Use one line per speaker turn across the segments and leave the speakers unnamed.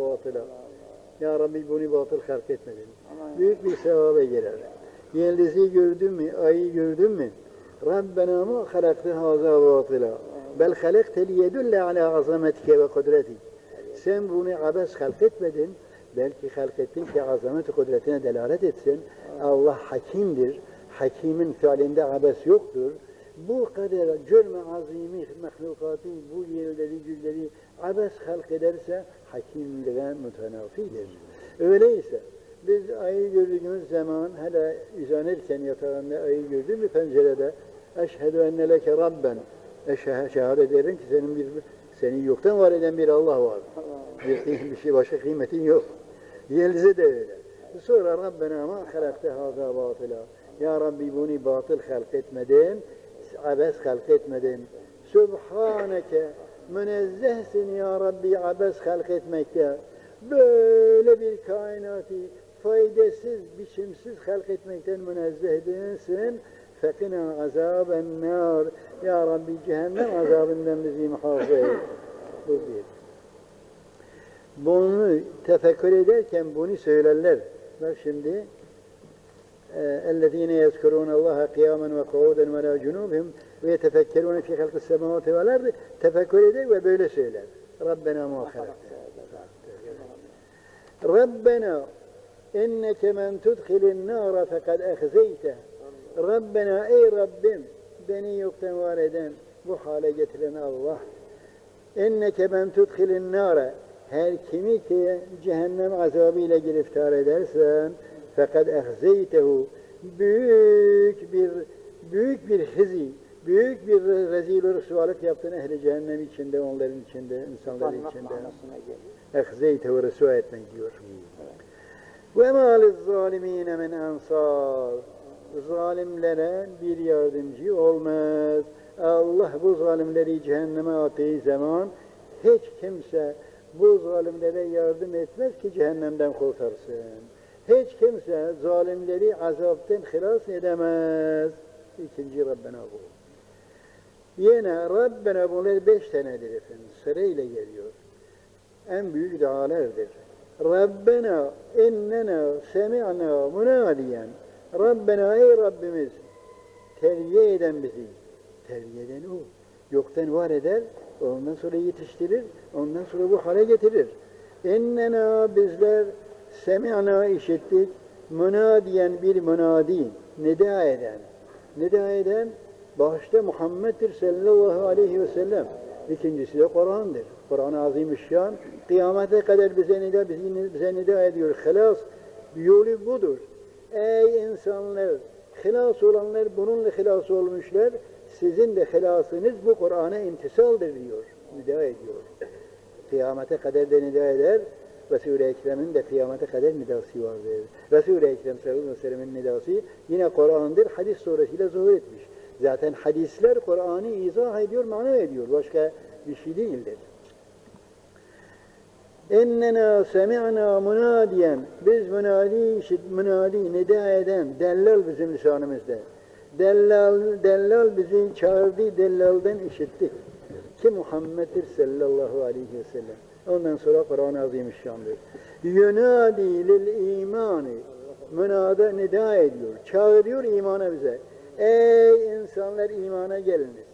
batıla. Ya Rabbi bunu batıl halk etmedin. Büyük bir sevaba girer. Yıldızı gördün mü, ayı gördün mü? Rabbena ma halakte haza batıla. Bel halakte liyedulle ala azametike ve kudretik. Sen bunu abes halk etmedin. Belki halk ettin ki azamet kudretine delalet etsin. Allah hakimdir. Hakimin fiilinde abes yoktur. Bu kadar cürme azimi mahlukatı, bu yerleri, gülleri abes halk ederse hakimliğe mütenafidir. Öyleyse biz ayı gördüğümüz zaman hele uzanırken yatağında ayı gördün mü pencerede eşhedü enne leke rabben şehadet ederim ki senin bir seni yoktan var eden bir Allah var. Bir, bir şey başka kıymetin yok. Yelze de öyle. Sonra Rabbena ma halakte haza batıla. Ya Rabbi bunu batıl halk etmedin, abes halk etmedin. Sübhaneke münezzehsin ya Rabbi abes halk etmekte. Böyle bir kainatı faydasız, biçimsiz halk etmekten münezzeh değilsin. Fekina azaben nar. Ya Rabbi cehennem azabından bizi muhafaza et. Bu bir. Bunu tefekkür ederken bunu söylerler. Bak şimdi اَلَّذ۪ينَ يَذْكُرُونَ اللّٰهَ قِيَامًا وَقَعُودًا وَلَا جُنُوبِهِمْ ve yetefekkerûne fî halkı semâvati vel ardı. Tefekkür eder ve böyle söyler. Rabbena muhâlâ. Rabbena inneke men tudhilin nâra fekad ehzeyte. Rabbena ey Rabbim beni yoktan var eden bu hale getiren Allah. İnneke men tudhilin nâre her kimi ki cehennem azabı ile giriftar edersen fakat ehzeytehu büyük bir büyük bir hizi büyük bir rezil ve rüsvalık yaptın ehli cehennem içinde onların içinde insanların içinde
geliyor.
ehzeytehu rüsva etmek diyor. Ve ma zalimine min ansar. Zalimlere bir yardımcı olmaz. Allah bu zalimleri cehenneme attığı zaman hiç kimse bu zalimlere yardım etmez ki cehennemden kurtarsın. Hiç kimse zalimleri azaptan hilas edemez. İkinci Rabbena bu. Yine Rabbena bunlar beş tanedir efendim. Sırayla geliyor. En büyük dualardır. Rabbena innena semi'na munadiyen. Rabbena ey Rabbimiz terbiye eden bizi. Terbiye eden o. Yoktan var eder, ondan sonra yetiştirir, ondan sonra bu hale getirir. İnnena bizler semi'na işittik, münadiyen bir münadi, nida eden. Nida eden başta Muhammed'dir sallallahu aleyhi ve sellem. İkincisi de Kur'an'dır. Kur'an-ı Azimüşşan kıyamete kadar bize nida, bize, nida ediyor. Hilas yolu budur. Ey insanlar, hilas olanlar bununla hilas olmuşlar. Sizin de hilasınız bu Kur'an'a imtisaldır diyor. Nida ediyor. Kıyamete kadar da nida eder. Resul-i Ekrem'in de kıyamete kadar nidası vardır. Resul-i Ekrem sallallahu aleyhi ve sellem'in nidası yine Kur'an'dır. Hadis suresiyle zuhur etmiş. Zaten hadisler Kur'an'ı izah ediyor, mana ediyor. Başka bir şey değildir. Ennena semi'na munadiyen biz münadi işit münadi nida eden dellal bizim lisanımızda. Dellal dellal bizi çağırdı, dellalden işittik. Ki Muhammed'dir sallallahu aleyhi ve sellem. Ondan sonra Kur'an-ı Azimüşşan'dır. Yunadi lil imani münada nida ediyor. Çağırıyor imana bize. Ey insanlar imana geliniz.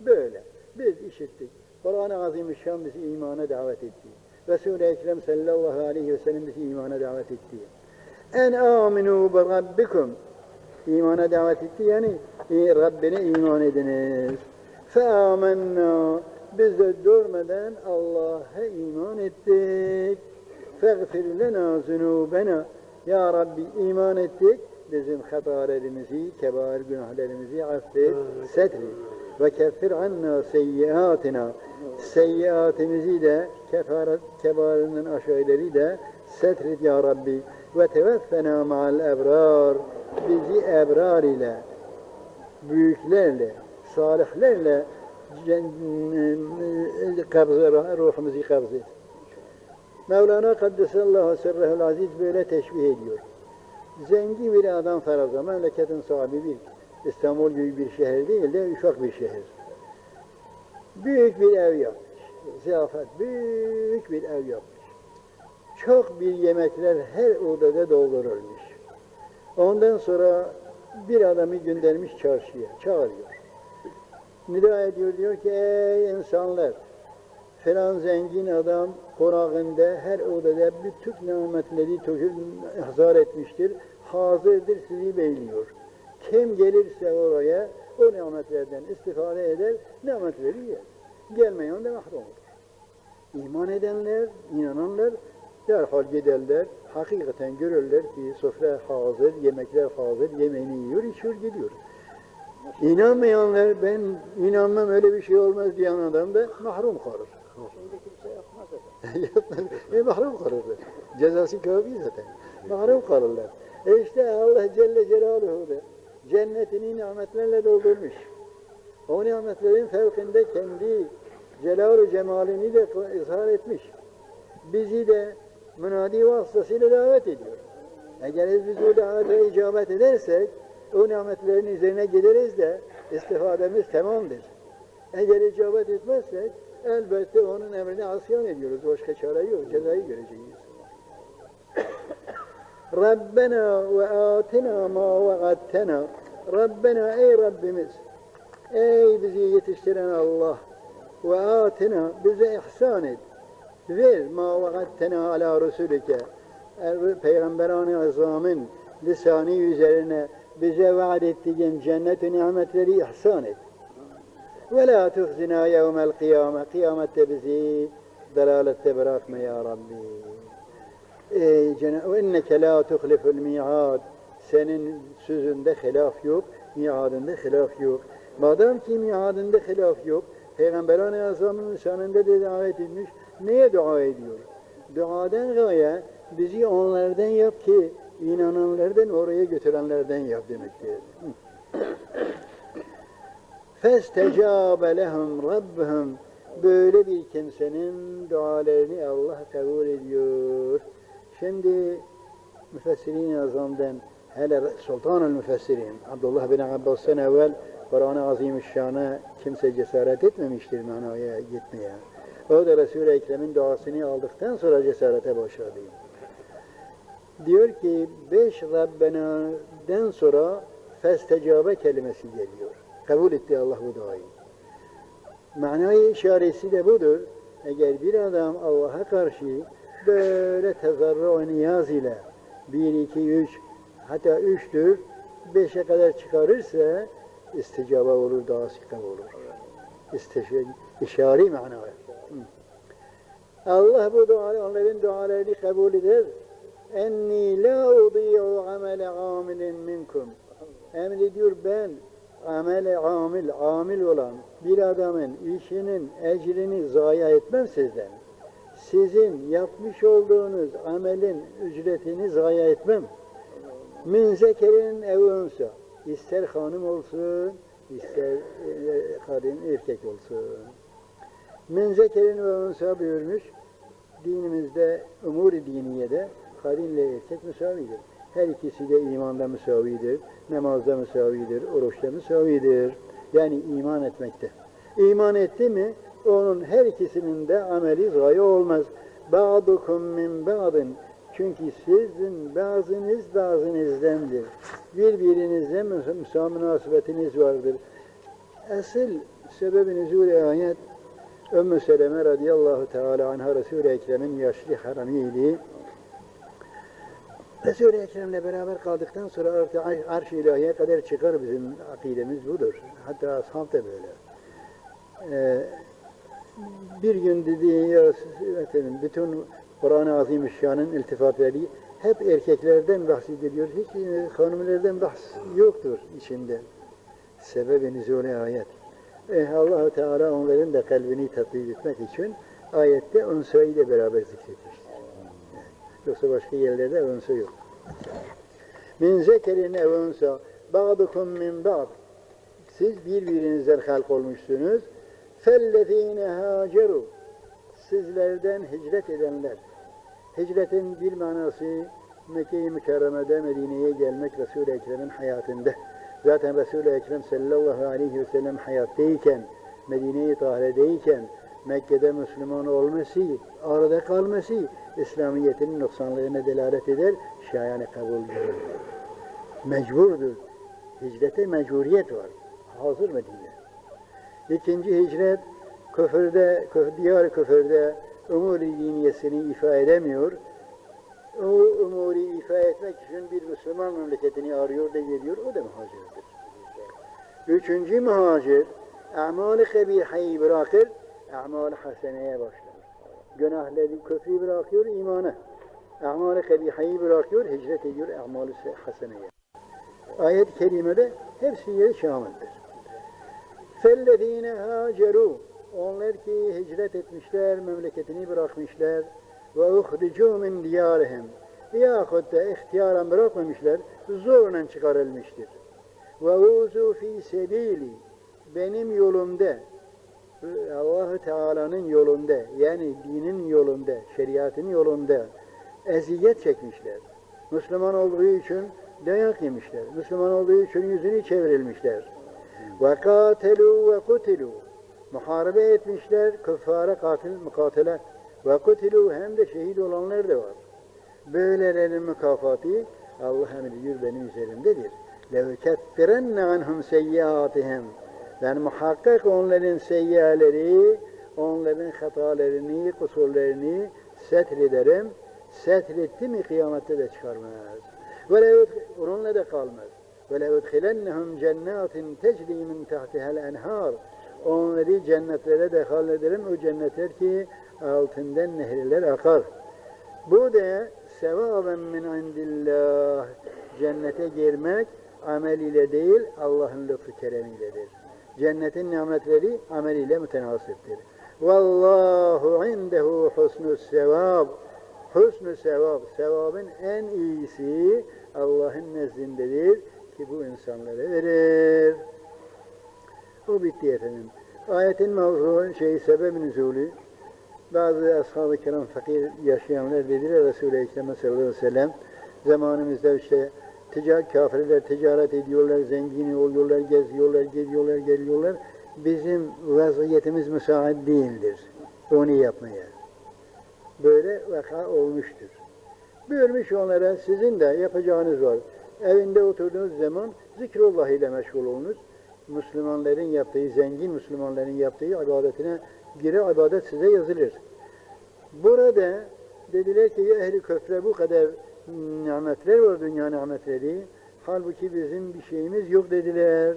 Böyle. Biz işittik. Kur'an-ı Azimüşşan bizi imana davet etti. Resul-i Ekrem sallallahu aleyhi ve sellem bizi imana davet etti. En aminu bi rabbikum. İmana davet etti yani e, Rabbine iman ediniz. Fe amennâ. Biz de durmadan Allah'a iman ettik. Feğfir lena zunubena. Ya Rabbi iman ettik. Bizim hatalarımızı, kebair günahlarımızı affet, setri. Ve keffir anna seyyiatina. Seyyiatimizi de, kefaret, kebairinden aşağıları da setrit ya Rabbi. Ve teveffena ma'al ebrar. Bizi ebrar ile, büyüklerle, salihlerle kabze, ruhumuzu kabze. Mevlana Kaddesallahu sirrehul aziz böyle teşbih ediyor. Zengin bir adam faraza, memleketin sahibi bir İstanbul gibi bir şehir değil de ufak bir şehir. Büyük bir ev yapmış. Ziyafet büyük bir ev yapmış. çok bir yemekler her odada doldurulmuş. Ondan sonra bir adamı göndermiş çarşıya, çağırıyor. Nida ediyor, diyor ki ey insanlar, falan zengin adam konağında her odada bütün nimetleri ihzar etmiştir. Hazırdır sizi bekliyor. Kim gelirse oraya o nimetlerden istifade eder, nimetleri yer. Gelmeyen de mahrum olur. İman edenler, inananlar derhal giderler, hakikaten görürler ki sofra hazır, yemekler hazır, yemeğini yiyor, içiyor, gidiyor. İnanmayanlar, ben inanmam öyle bir şey olmaz diyen adam da mahrum kalır.
Şimdi kimse yapmaz
Yapmaz. e, mahrum kalırlar. Cezası kafi zaten. Mahrum kalırlar. E işte Allah Celle Celaluhu da cennetini nimetlerle doldurmuş. O nimetlerin fevkinde kendi celalu cemalini de izhar etmiş. Bizi de münadi vasıtasıyla davet ediyor. Eğer biz bu davete icabet edersek o nimetlerin üzerine gideriz de istifademiz tamamdır. Eğer icabet etmezsek elbette onun emrine asyan ediyoruz. Başka çare yok. Cezayı göreceğiz. Rabbena ve atina ma vaadtena. Rabbena ey Rabbimiz. Ey bizi yetiştiren Allah. Ve atina bize ihsan et. Ver ma vaadtena ala Resulike. Peygamberan-ı Azam'ın lisanı üzerine bize vaat ettiğin cennet-i nimetleri ihsan et. Ve la tuhzina yevmel kıyame. Kıyamette bizi dalalette bırakma ya Rabbi. Ey Cenab-ı ve inneke la tuhliful mi'ad. Senin sözünde hilaf yok, miadında hilaf yok. Madem ki miadında hilaf yok, Peygamberan-ı Azam'ın şanında da davet etmiş, neye dua ediyor? Duadan gaye bizi onlardan yap ki inananlardan oraya götürenlerden yap demektir. Festecabe lehum rabbuhum böyle bir kimsenin dualarını Allah kabul ediyor. Şimdi müfessirin azamdan hele Sultan-ı Müfessirin Abdullah bin Abbas'tan evvel Kur'an-ı Azimüşşan'a kimse cesaret etmemiştir manaya gitmeye. O da Resul-i Ekrem'in duasını aldıktan sonra cesarete başladı. Diyor ki beş Rabbena'den sonra festecabe kelimesi geliyor. Kabul etti Allah bu duayı. Manayı işaresi de budur. Eğer bir adam Allah'a karşı böyle tezarru niyaz ile bir, iki, üç hatta üçtür beşe kadar çıkarırsa isticaba olur, duası kabul olur. İstişare, işari manaya. Allah bu duaları, onların dualarını kabul eder. Enni la udiyu amele amilin minkum. Emrediyor ben amele amil, amil olan bir adamın işinin ecrini zayi etmem sizden. Sizin yapmış olduğunuz amelin ücretini zayi etmem. Min zekerin ev unsa. İster hanım olsun, ister e, kadın erkek olsun. Min zekerin ve unsa buyurmuş. Dinimizde, umur-i diniyede kadın ile erkek müsavidir. Her ikisi de imanda müsavidir, namazda müsavidir, oruçta müsavidir. Yani iman etmekte. İman etti mi onun her ikisinin de ameli zayi olmaz. Ba'dukum min ba'din. Çünkü sizin bazınız bazınızdendir. Birbirinizle müsa münasebetiniz vardır. Asıl sebebi nüzul ayet Ümmü Seleme radıyallahu teala anha Resul-i Ekrem'in yaşlı haramiydi. Resul-i Ekrem'le beraber kaldıktan sonra artık arş-ı ilahiye kadar çıkar bizim akidemiz budur. Hatta ashab da böyle. Ee, bir gün dedi ya efendim, bütün Kur'an-ı Azimüşşan'ın iltifatları hep erkeklerden bahsediliyor. Hiç e, hanımlardan bahs yoktur içinde. Sebebi nüzulü ayet. E, allah Teala onların da kalbini tatbik etmek için ayette unsayı da beraber zikretmiştir. Yoksa başka yerlerde unsa yok. Min zekerin ev unsa ba'dukum min ba'd. Siz birbirinizden halk olmuşsunuz. Fellezine haceru. Sizlerden hicret edenler. Hicretin bir manası Mekke-i Mükerreme'de Medine'ye gelmek Resul-i Ekrem'in hayatında. Zaten Resul-i Ekrem sallallahu aleyhi ve sellem hayattayken, Medine-i Tahire'deyken Mekke'de Müslüman olması, arada kalması İslamiyet'in noksanlığına delalet eder, şayane kabul görülmez. Mecburdur. Hicrete mecburiyet var. Hazır Medine. İkinci hicret küfürde, küf, diyar küfürde umuri diniyesini ifade edemiyor. O umuri ifade etmek için bir Müslüman memleketini arıyor da geliyor. O da muhacirdir. Üçüncü muhacir amal-ı kabihayı bırakır, amal-ı haseneye başlar. Günahları, küfrü bırakıyor, imanı. Amal-ı kabihayı bırakıyor, hicret ediyor amal-ı haseneye. Ayet-i kerimede hepsi yeri şamildir. فَالَّذ۪ينَ هَاجَرُوا Onlar ki hicret etmişler, memleketini bırakmışlar. وَاُخْرِجُوا مِنْ دِيَارِهِمْ Yahut da ihtiyaren bırakmamışlar, zorla çıkarılmıştır. وَاُوزُوا ف۪ي سَب۪يلِ Benim yolumda, allah Teala'nın yolunda, yani dinin yolunda, şeriatın yolunda eziyet çekmişler. Müslüman olduğu için dayak yemişler. Müslüman olduğu için yüzünü çevrilmişler. Ve katelu ve kutilu. Muharebe etmişler, küffara katil mukatele. Ve kutilu hem de şehit olanlar da var. Böylelerin mükafatı Allah emri benim üzerimdedir. Levkettirenne anhum seyyiatihim ben muhakkak onların seyyialeri, onların hatalarını, kusurlarını setrederim. Setretti mi kıyamette de çıkarmaz. Ve onunla da kalmaz. Ve leudkhilennehum cennetin tecri min tahtiha'l enhar. Onları cennetlere dehal ederim. O cennetler ki altından nehirler akar. Bu da sevaben min indillah. Cennete girmek amel ile değil Allah'ın lütfu keremiyledir. Cennetin nimetleri amel ile mütenasiptir. Vallahu indehu husnus sevab. Husnü sevap, sevabın en iyisi Allah'ın nezdindedir ki bu insanlara verir. O bitti efendim. Ayetin mevzu şey sebeb nüzulü bazı ashab-ı kiram fakir yaşayanlar dediler Resul-i Ekrem sallallahu aleyhi ve sellem zamanımızda işte ticaret kafirler ticaret ediyorlar, zengin oluyorlar, geziyorlar, gidiyorlar, geliyorlar. Bizim vaziyetimiz müsait değildir onu yapmaya. Böyle vaka olmuştur. Buyurmuş onlara sizin de yapacağınız var. Evinde oturduğunuz zaman zikrullah ile meşgul olunuz. Müslümanların yaptığı, zengin Müslümanların yaptığı ibadetine göre ibadet size yazılır. Burada dediler ki ehli köfre bu kadar nimetler var dünya nimetleri. Halbuki bizim bir şeyimiz yok dediler.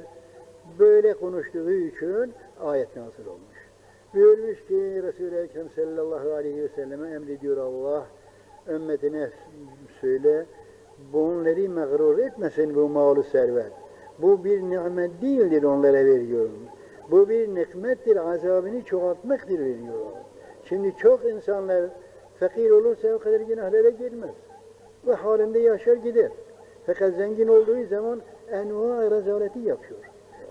Böyle konuştuğu için ayet nazil olmuş. Buyurmuş ki Resul-i Ekrem sallallahu aleyhi ve selleme emrediyor Allah ümmetine söyle bunları mağrur etmesin bu malı servet. Bu bir nimet değildir onlara veriyorum. Bu bir nikmettir, azabını çoğaltmaktır veriyorum. Şimdi çok insanlar fakir olursa o kadar günahlara girmez. Ve halinde yaşar gider. Fakat zengin olduğu zaman enva rezaleti yapıyor.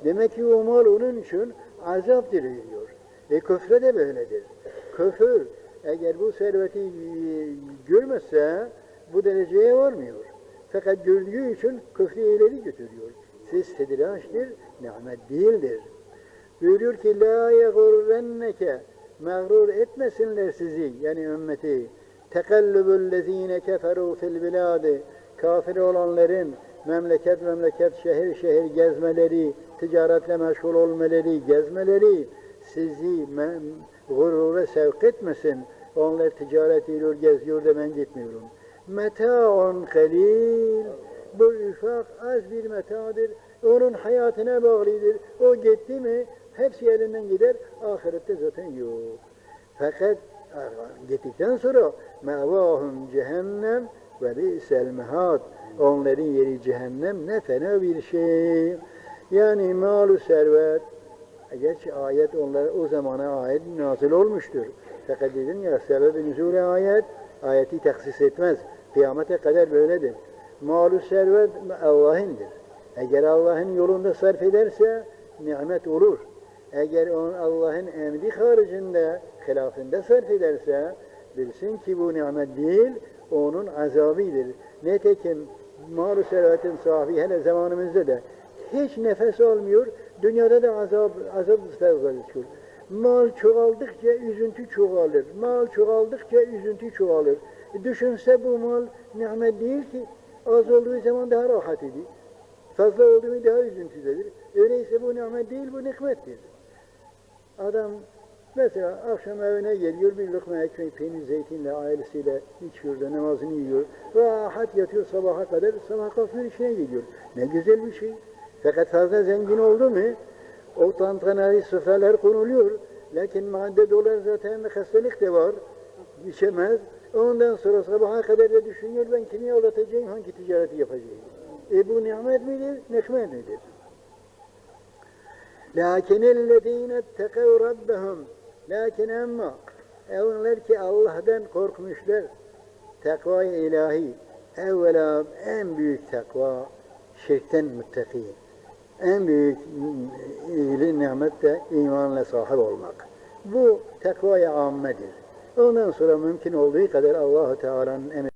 Demek ki o mal onun için azaptır veriyor. E küfre de böyledir. Küfür eğer bu serveti e, görmezse bu dereceye varmıyor. Fakat gördüğü için küfrü ileri götürüyor. Siz tedraştır, nimet değildir. Buyuruyor ki la yegurrenneke mağrur etmesinler sizi yani ümmeti. Tekallübüllezine keferu fil biladi kafir olanların memleket memleket şehir şehir gezmeleri, ticaretle meşgul olmaları, gezmeleri sizi gurura sevk etmesin. Onlar ticaret ediyor, geziyor da ben gitmiyorum. Meta'un kalil. Bu ufak az bir metadır. Onun hayatına bağlıdır. O gitti mi hepsi elinden gider. Ahirette zaten yok. Fakat gittikten sonra mevahum cehennem ve bi'sel mehad. Onların yeri cehennem ne fena bir şey. Yani malu servet, Gerçi ayet onlara o zamana ayet nazil olmuştur. Fakat dedim ya sebebi nüzule ayet, ayeti taksis etmez. Kıyamete kadar böyledir. Malu servet Allah'ındır. Eğer Allah'ın yolunda sarf ederse nimet olur. Eğer onun Allah'ın emri haricinde, hilafında sarf ederse bilsin ki bu nimet değil, onun azabıdır. Netekim malu servetin sahibi hele zamanımızda da hiç nefes almıyor, Dünyada da azap fevkalade çıkıyor. Mal çoğaldıkça üzüntü çoğalır. Mal çoğaldıkça üzüntü çoğalır. Düşünse bu mal nimet değil ki. Az olduğu zaman daha rahat ediyor. Fazla olduğu daha üzüntüdedir. Öyleyse bu nimet değil, bu nikmettir. Adam mesela akşam evine geliyor, bir lokma ekmek, peynir, zeytinle, ailesiyle içiyor da namazını yiyor. Rahat yatıyor sabaha kadar, sabah kalkıyor işine geliyor. Ne güzel bir şey. Fakat fazla zengin oldu mu, o tantanayı sıfırlar konuluyor. Lakin madde dolar zaten hastalık da var. İçemez. Ondan sonra sabaha kadar da düşünüyor ben kimi aldatacağım, hangi ticareti yapacağım. E bu nimet midir, nikmet midir? Lakin ellezine tekev rabbehum Lakin ama onlar ki Allah'tan korkmuşlar takva-i ilahi evvela en büyük takva şirkten müttaki en büyük iyiliği nimet de imanla sahip olmak. Bu takva-i ammedir. Ondan sonra mümkün olduğu kadar Allahu Teala'nın emir